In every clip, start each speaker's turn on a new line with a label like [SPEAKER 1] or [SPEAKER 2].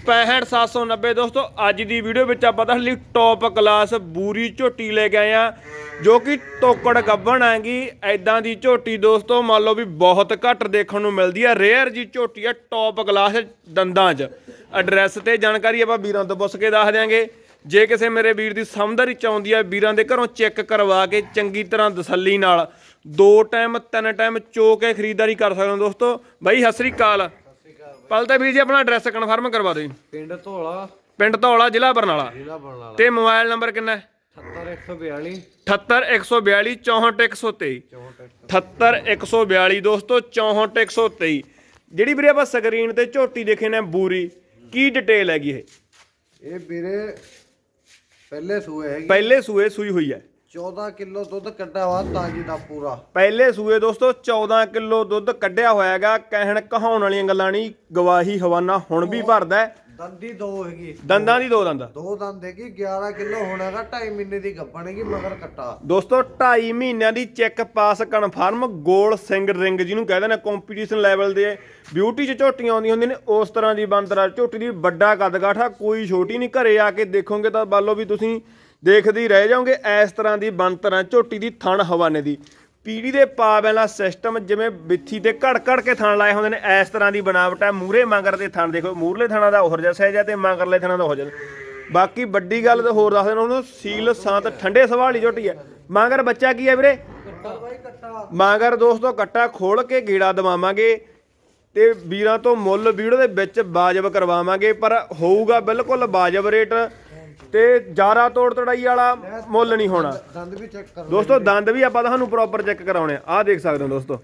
[SPEAKER 1] 65790 ਦੋਸਤੋ, ਅੱਜ ਦੀ ਵੀਡੀਓ ਵਿੱਚ ਆਪਾਂ ਤੁਹਾਡੇ ਲਈ ਟੌਪ ਕਲਾਸ ਬੂਰੀ ਝੋਟੀ ਲੈ ਕੇ ਆਏ ਆ ਜੋ ਕਿ ਤੋਕੜ ਗੱਬਣ ਆਂਗੀ ਐਦਾਂ ਦੀ ਝੋਟੀ ਦੋਸਤੋ, ਮੰਨ ਲਓ ਵੀ ਬਹੁਤ ਘੱਟ ਦੇਖਣ ਨੂੰ ਮਿਲਦੀ ਆ। ਰੇਅਰ ਜੀ ਝੋਟੀ ਆ ਟੌਪ ਕਲਾਸ ਦੰਦਾਂ 'ਚ। ਐਡਰੈਸ ਤੇ ਜਾਣਕਾਰੀ ਆਪਾਂ ਵੀਰਾਂ ਤੋਂ ਪੁੱਛ ਕੇ ਦੱਸ ਦਿਆਂਗੇ। ਜੇ ਕਿਸੇ ਮੇਰੇ ਵੀਰ ਦੀ ਸਮਝਦਾਰੀ ਚ ਆਉਂਦੀ ਆ, ਵੀਰਾਂ ਦੇ ਘਰੋਂ ਚੈੱਕ ਕਰਵਾ ਕੇ ਚੰਗੀ ਤਰ੍ਹਾਂ ਤਸੱਲੀ ਨਾਲ ਦੋ ਟਾਈਮ ਤਿੰਨ ਟਾਈਮ ਚੋ ਕੇ ਖਰੀਦਦਾਰੀ ਕਰ ਸਕਦੇ ਹੋ ਦੋਸਤੋ। ਬਾਈ, ਸਤਿ ਸ੍ਰੀ ਅਕਾਲ। ਪਹਿਲਾਂ ਤਾਂ ਵੀਰ ਜੀ ਆਪਣਾ ਐਡਰੈਸ ਕਨਫਰਮ ਕਰਵਾ ਦਿਓ ਜੀ।
[SPEAKER 2] ਪਿੰਡ ਧੋਲਾ।
[SPEAKER 1] ਪਿੰਡ ਧੌਲਾ ਜ਼ਿਲ੍ਹਾ ਬਰਨਾਲਾ।
[SPEAKER 2] ਜ਼ਿਲ੍ਹਾ ਬਰਨਾਲਾ।
[SPEAKER 1] ਤੇ ਮੋਬਾਈਲ ਨੰਬਰ ਕਿੰਨਾ ਹੈ?
[SPEAKER 2] 70142
[SPEAKER 1] 78142 64123 78142 ਦੋਸਤੋ 64123 ਜਿਹੜੀ ਵੀਰੇ ਆਪਾਂ ਸਕਰੀਨ ਤੇ ਝੋਟੀ ਦੇਖੇ ਨੇ ਬੂਰੀ ਕੀ ਡਿਟੇਲ ਹੈਗੀ ਇਹ?
[SPEAKER 2] ਇਹ ਵੀਰੇ ਪਹਿਲੇ ਸੂਏ ਹੈਗੀ।
[SPEAKER 1] ਪਹਿਲੇ ਸੂਏ ਸੂਈ ਹੋਈ ਹੈ।
[SPEAKER 2] 14 ਕਿਲੋ ਦੁੱਧ ਕੱਢਿਆ ਵਾ ਤਾਜੀ ਦਾ ਪੂਰਾ।
[SPEAKER 1] ਪਹਿਲੇ ਸੂਏ ਦੋਸਤੋ 14 ਕਿਲੋ ਦੁੱਧ ਕੱਢਿਆ ਹੋਇਆ ਹੈਗਾ ਕਹਿਣ ਕਹਾਉਣ ਵਾਲੀਆਂ ਗੱਲਾਂ ਨਹੀਂ ਗਵਾਹੀ ਹਵਾਨਾ ਹੁਣ ਵੀ ਭਰਦਾ ਹੈ।
[SPEAKER 2] ਦੰਦੀ ਦੋ ਹੈਗੀ।
[SPEAKER 1] ਦੰਦਾਂ ਦੀ ਦੋ ਦੰਦ
[SPEAKER 2] ਦੋ ਦੰਦ ਹੈਗੀ 11 ਕਿਲੋ ਹੋਣਾਗਾ 2.5 ਮਹੀਨੇ ਦੀ ਗੱਪਣੇਗੀ ਮਗਰ ਕੱਟਾ।
[SPEAKER 1] ਦੋਸਤੋ 2.5 ਮਹੀਨਿਆਂ ਦੀ ਚੈੱਕ ਪਾਸ ਕਨਫਰਮ ਗੋਲ ਸਿੰਘ ਰਿੰਗ ਜਿਹਨੂੰ ਕਹਿੰਦੇ ਨੇ ਕੰਪੀਟੀਸ਼ਨ ਲੈਵਲ ਦੇ। ਬਿਊਟੀ ਚ ਝੋਟੀਆਂ ਆਉਂਦੀਆਂ ਹੁੰਦੀਆਂ ਨੇ ਉਸ ਤਰ੍ਹਾਂ ਦੀ ਬੰਦਰਾ ਝੋਟੀ ਦੀ ਵੱਡਾ ਕੱਦ ਕਾਠਾ ਕੋਈ ਛੋਟੀ ਨਹੀਂ। ਘਰੇ ਆ ਕੇ ਦੇਖੋਗੇ ਤਾਂ ਬਾਲੋ ਵੀ ਤੁਸੀਂ ਦੇਖਦੀ ਰਹਿ ਜਾਓਗੇ ਇਸ ਤਰ੍ਹਾਂ ਦੀ ਬੰਤਰਾਂ ਝੋਟੀ ਦੀ ਥਣ ਹਵਾਨੇ ਦੀ। ਪੀੜੀ ਦੇ ਪਾ ਵਾਲਾ ਸਿਸਟਮ ਜਿਵੇਂ ਬਿੱਥੀ ਤੇ ਘੜ ਘੜ ਕੇ ਥਣ ਲਾਏ ਹੁੰਦੇ ਨੇ, ਇਸ ਤਰ੍ਹਾਂ ਦੀ ਬਣਾਵਟ ਹੈ ਮੂਰੇ ਮਗਰ ਦੇ ਥਣ ਦੇਖੋ ਮੂਰਲੇ ਥਣਾ ਦਾ ਉਹਰ ਜਿਹਾ ਸਹਿਜ ਹੈ ਤੇ ਮਗਰਲੇ ਥਣਾਂ ਦਾ ਹੋ ਜਾਂਦਾ ਬਾਕੀ ਵੱਡੀ ਗੱਲ ਤਾਂ ਹੋਰ ਦੱਸ ਦੇਣਾ, ਉਹਨੂੰ ਸੀਲ ਸਾਂਤ ਠੰਡੇ ਸਵਾਲੀ ਝੋਟੀ ਹੈ ਮਗਰ ਬੱਚਾ ਕੀ ਹੈ ਵੀਰੇ?
[SPEAKER 2] ਕੱਟਾ
[SPEAKER 1] ਦੋਸਤੋ, ਕੱਟਾ ਖੋਲ ਕੇ ਗੇੜਾ ਦਵਾਵਾਂਗੇ ਤੇ ਵੀਰਾਂ ਤੋਂ ਮੁੱਲ ਵੀਡੀਓ ਦੇ ਵਿੱਚ ਵਾਜਬ ਕਰਵਾਵਾਂਗੇ, ਪਰ ਹੋਊਗਾ ਬਿਲਕੁਲ ਵਾਜਬ ਰੇਟ। ਤੇ ਜ਼ਿਆਦਾ ਤੋੜ ਤੜਾਈ ਵਾਲਾ ਮੁੱਲ ਨਹੀਂ ਹੋਣਾ।
[SPEAKER 2] ਦੰਦ ਵੀ ਚੈੱਕ ਕਰ।
[SPEAKER 1] ਦੋਸਤੋ ਦੰਦ ਵੀ ਆਪਾਂ ਤੁਹਾਨੂੰ ਪ੍ਰੋਪਰ ਚੈੱਕ ਕਰਾਉਣੇ ਆ। ਆਹ ਦੇਖ ਸਕਦੇ ਹੋ ਦੋਸਤੋ।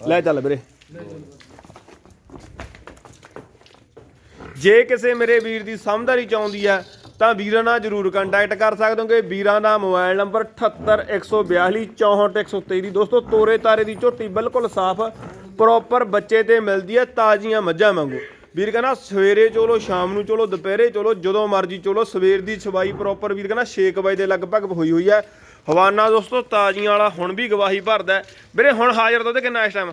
[SPEAKER 1] ਲੈ ਚੱਲ ਵੀਰੇ। ਜੇ ਕਿਸੇ ਮੇਰੇ ਵੀਰ ਦੀ ਸਮਝਦਾਰੀ ਚਾਹੁੰਦੀ ਹੈ ਤਾਂ ਵੀਰਾਂ ਨਾਲ ਜਰੂਰ ਕੰਟੈਕਟ ਕਰ ਸਕਦੇ ਹੋਗੇ। ਵੀਰਾਂ ਦਾ ਮੋਬਾਈਲ ਨੰਬਰ 78142 64123 ਦੀ। ਦੋਸਤੋ ਤੋਰੇ ਤਾਰੇ ਦੀ ਝੋਟੀ ਬਿਲਕੁਲ ਸਾਫ਼ ਪ੍ਰੋਪਰ ਬੱਚੇ ਤੇ ਮਿਲਦੀ ਹੈ ਤਾਜ਼ੀਆਂ ਮੱਝਾਂ ਵਾਂਗੂ। ਵੀਰ ਕਹਿੰਦਾ ਸਵੇਰੇ ਚਲੋ ਸ਼ਾਮ ਨੂੰ ਚਲੋ ਦੁਪਹਿਰੇ ਚਲੋ ਜਦੋਂ ਮਰਜ਼ੀ ਚਲੋ ਸਵੇਰ ਦੀ ਛਵਾਈ ਪ੍ਰੋਪਰ ਵੀਰ ਕਹਿੰਦਾ 6 ਵਜੇ ਦੇ ਲਗਭਗ ਹੋਈ ਹੋਈ ਹੈ। ਹਵਾਨਾ ਦੋਸਤੋ ਤਾਜ਼ੀਆਂ ਵਾਲਾ ਹੁਣ ਵੀ ਗਵਾਹੀ ਭਰਦਾ ਹੈ। ਵੀਰੇ ਹੁਣ ਹਾਜ਼ਰ ਦੁੱਧ ਕਿੰਨਾ ਇਸ ਟਾਈਮ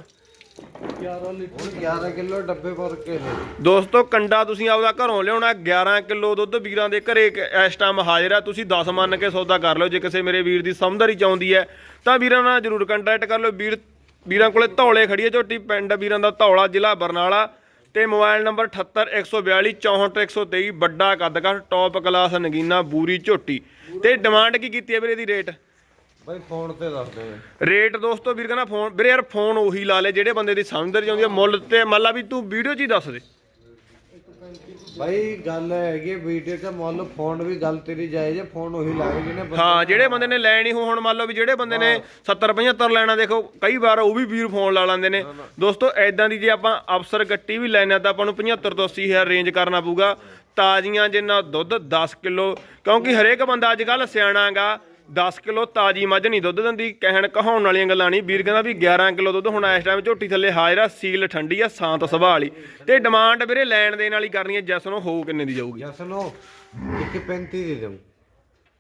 [SPEAKER 2] 11 ਲੀਟਰ। 11 ਕਿਲੋ ਡੱਬੇ ਭਰ ਕੇ
[SPEAKER 1] ਦੋਸਤੋ ਕੰਡਾ ਤੁਸੀਂ ਆਪਦਾ ਘਰੋਂ ਲਿਆਉਣਾ 11 ਕਿਲੋ ਦੁੱਧ ਵੀਰਾਂ ਦੇ ਘਰੇ ਇਸ ਟਾਈਮ ਹਾਜ਼ਰ ਆ ਤੁਸੀਂ 10 ਮੰਨ ਕੇ ਸੌਦਾ ਕਰ ਲਓ। ਜੇ ਕਿਸੇ ਮੇਰੇ ਵੀਰ ਦੀ ਸਮਝਦਾਰੀ ਚਾਹੁੰਦੀ ਹੈ ਤਾਂ ਵੀਰਾਂ ਨਾਲ ਜਰੂਰ ਕੰਟੈਕਟ ਕਰ ਲਓ। ਵੀਰ ਵੀਰਾਂ ਕੋਲੇ ਧੌਲੇ ਖੜੀ ਹੈ ਝੋਟੀ ਪਿੰਡ ਵੀਰਾਂ ਦਾ ਧੌਲਾ ਜ਼ਿਲ੍ਹਾ ਬਰਨਾਲਾ। ਤੇ ਮੋਬਾਈਲ ਨੰਬਰ 78142 64123 ਵੱਡਾ ਕੱਦ ਕਾ ਟੌਪ ਕਲਾਸ ਨਗੀਨਾ ਬੂਰੀ ਝੋਟੀ। ਤੇ ਡਿਮਾਂਡ ਕੀ ਕੀਤੀ ਹੈ ਵੀਰੇ ਦੀ ਰੇਟ
[SPEAKER 2] ਬਾਈ ਫੋਨ ਤੇ ਦੱਸ ਦੇ।
[SPEAKER 1] ਰੇਟ ਦੋਸਤੋ ਵੀਰ ਕਹਿੰਦਾ ਫੋਨ ਵੀਰੇ ਯਾਰ ਫੋਨ ਉਹੀ ਲਾ ਲੈ ਜਿਹੜੇ ਬੰਦੇ ਦੀ ਸਮਝਦਾਰੀ ਚਾਹੁੰਦੀ ਹੈ ਮੁੱਲ ਤੇ ਮੰਨ ਲਾ ਵੀ ਤੂੰ ਵੀਡੀਓ 'ਚ ਹੀ ਦੱਸ ਦੇ।
[SPEAKER 2] ਬਾਈ ਗੱਲ ਹੈਗੀ ਵੀਡੀਓ ਤੇ ਮੁੱਲ ਫੋਨ ਵੀ ਗੱਲ ਤੇਰੀ ਜਾਇਜ਼ ਹੈ ਫੋਨ ਉਹੀ ਲਾਏ ਜਿਹਨੇ ਬੰਦੇ-
[SPEAKER 1] ਹਾਂ ਜਿਹੜੇ ਬੰਦੇ ਨੇ ਲੈਣੀ ਹੋ ਹੁਣ ਮੰਨ ਲਓ ਵੀ ਜਿਹੜੇ ਬੰਦੇ ਨੇ 70 75 ਲੈਣਾ ਦੇਖੋ ਕਈ ਵਾਰ ਉਹ ਵੀ ਵੀਰ ਫੋਨ ਲਾ ਲੈਂਦੇ ਨੇ। ਦੋਸਤੋ ਐਦਾਂ ਦੀ ਜੇ ਆਪਾਂ ਅਫਸਰ ਗੱਟੀ ਵੀ ਲੈਣਾ ਤਾਂ ਆਪਾਂ ਨੂੰ 75 ਤੋਂ 80 ਹਜ਼ਾਰ ਰੇਂਜ ਕਰਨਾ ਪਊਗਾ। ਤਾਜ਼ੀਆਂ ਜਿੰਨਾ ਦੁੱਧ 10 ਕਿਲੋ ਕਿਉਂਕਿ ਹਰੇਕ ਬੰਦਾ ਅੱਜ ਕੱਲ ਸਿਆਣਾਗਾ 10 ਕਿਲੋ ਤਾਜੀ ਮੱਝ ਨਹੀਂ ਦੁੱਧ ਦਿੰਦੀ, ਕਹਿਣ ਕਹਾਉਣ ਵਾਲੀਆਂ ਗੱਲਾਂ ਨਹੀਂ। ਵੀਰ ਕਹਿੰਦਾ ਵੀ 11 ਕਿਲੋ ਦੁੱਧ ਹੁਣ ਇਸ ਟਾਈਮ ਝੋਟੀ ਥੱਲੇ ਹਾਜ਼ਰ ਆ, ਸੀਲ ਠੰਡੀ ਆ, ਸ਼ਾਂਤ ਸੁਭਾਅ ਵਾਲੀ। ਤੇ ਡਿਮਾਂਡ ਵੀਰੇ ਲੈਣ ਦੇਣ ਵਾਲੀ ਕਰਨੀ ਹੈ ਜਸਨੋ ਹੋਊ ਕਿੰਨੇ ਦੀ ਜਾਊਗੀ?
[SPEAKER 2] ਜਸ 135 ਦੀ ਦਊਂ।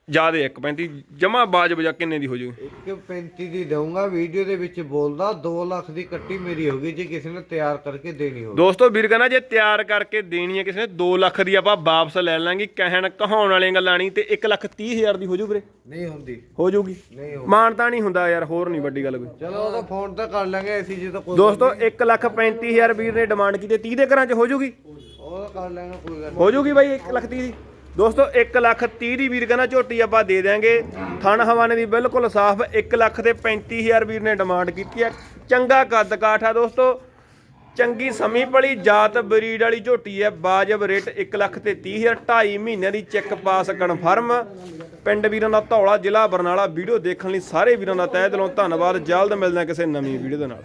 [SPEAKER 1] ਜਿਆਦੇ 1.35 ਜਮਾ ਬਾਜ ਬਜਾ ਕਿੰਨੇ ਦੀ ਹੋ ਜੂ?
[SPEAKER 2] 135 ਦੀ ਦਊਂਗਾ ਵੀਡੀਓ ਦੇ ਵਿੱਚ ਬੋਲਦਾ 2 ਲੱਖ ਦੀ ਕੱਟੀ ਮੇਰੀ ਹੋਗੀ ਜੇ ਕਿਸੇ ਨੇ ਤਿਆਰ ਕਰਕੇ ਦੇਣੀ ਹੋਵੇ।
[SPEAKER 1] ਦੋਸਤੋ ਵੀਰ ਕਹਿੰਦਾ ਜੇ ਤਿਆਰ ਕਰਕੇ ਦੇਣੀ ਹੈ ਕਿਸੇ ਨੇ 2 ਲੱਖ ਦੀ ਆਪਾਂ ਵਾਪਸ ਲੈ ਲਾਂਗੇ ਕਹਿਣ ਕਹਾਉਣ ਵਾਲੀਆਂ ਗੱਲਾਂ ਨਹੀਂ ਤੇ 1 ਲੱਖ 30 ਹਜ਼ਾਰ ਦੀ ਹੋ ਜੂ ਵੀਰੇ।
[SPEAKER 2] ਨਹੀਂ ਹੁੰਦੀ।
[SPEAKER 1] ਹੋ ਜੂਗੀ।
[SPEAKER 2] ਨਹੀਂ ਹੋ
[SPEAKER 1] ਮਾਨਤਾ ਨਹੀਂ ਹੁੰਦਾ ਯਾਰ ਹੋਰ ਨਹੀਂ ਵੱਡੀ ਗੱਲ ਕੋਈ।
[SPEAKER 2] ਚਲੋ ਉਹਦਾ ਫੋਨ ਤਾਂ ਕਰ ਲਾਂਗੇ ਐਸੀ ਜੇ ਤਾਂ ਕੋਈ
[SPEAKER 1] ਦੋਸਤੋ 1 ਲੱਖ 35 ਹਜ਼ਾਰ ਵੀਰ ਨੇ ਡਿਮਾਂਡ ਕੀਤੀ 30 ਦੇ ਘਰਾਂ 'ਚ ਹੋ ਜੂਗੀ?
[SPEAKER 2] ਉਹਦਾ ਕਰ ਲਾਂਗੇ ਕੋਈ ਗੱਲ
[SPEAKER 1] ਹੋ ਜੂਗੀ ਬਾਈ 1 ਲੱਖ 30 ਦੀ। ਦੋਸਤੋ 1 ਲੱਖ 30 ਦੀ ਵੀਰ ਕਹਿੰਦਾ ਝੋਟੀ ਆਪਾਂ ਦੇ ਦਿਆਂਗੇ। ਥਣ ਹਵਾਨੇ ਦੀ ਬਿਲਕੁਲ ਸਾਫ਼ 1 ਲੱਖ ਤੇ 35000 ਵੀਰ ਨੇ ਡਿਮਾਂਡ ਕੀਤੀ ਹੈ। ਚੰਗਾ ਕੱਦ ਕਾਠ ਆ ਦੋਸਤੋ। ਚੰਗੀ ਸਮੀ ਪਲੀ ਜਾਤ ਬਰੀਡ ਵਾਲੀ ਝੋਟੀ ਹੈ ਬਾਜਬ ਰੇਟ 1 ਲੱਖ ਤੇ 30000 2.5 ਮਹੀਨਿਆਂ ਦੀ ਚੈੱਕ ਪਾਸ ਕਨਫਰਮ। ਪਿੰਡ ਵੀਰਾਂ ਦਾ ਧੌਲਾ ਜ਼ਿਲ੍ਹਾ ਬਰਨਾਲਾ, ਵੀਡੀਓ ਦੇਖਣ ਲਈ ਸਾਰੇ ਵੀਰਾਂ ਦਾ ਤਹਿ ਦਿਲੋਂ ਧੰਨਵਾਦ। ਜਲਦ ਮਿਲਦੇ ਹਾਂ ਕਿਸੇ ਨਵੀਂ ਵੀਡੀਓ ਦੇ ਨਾਲ।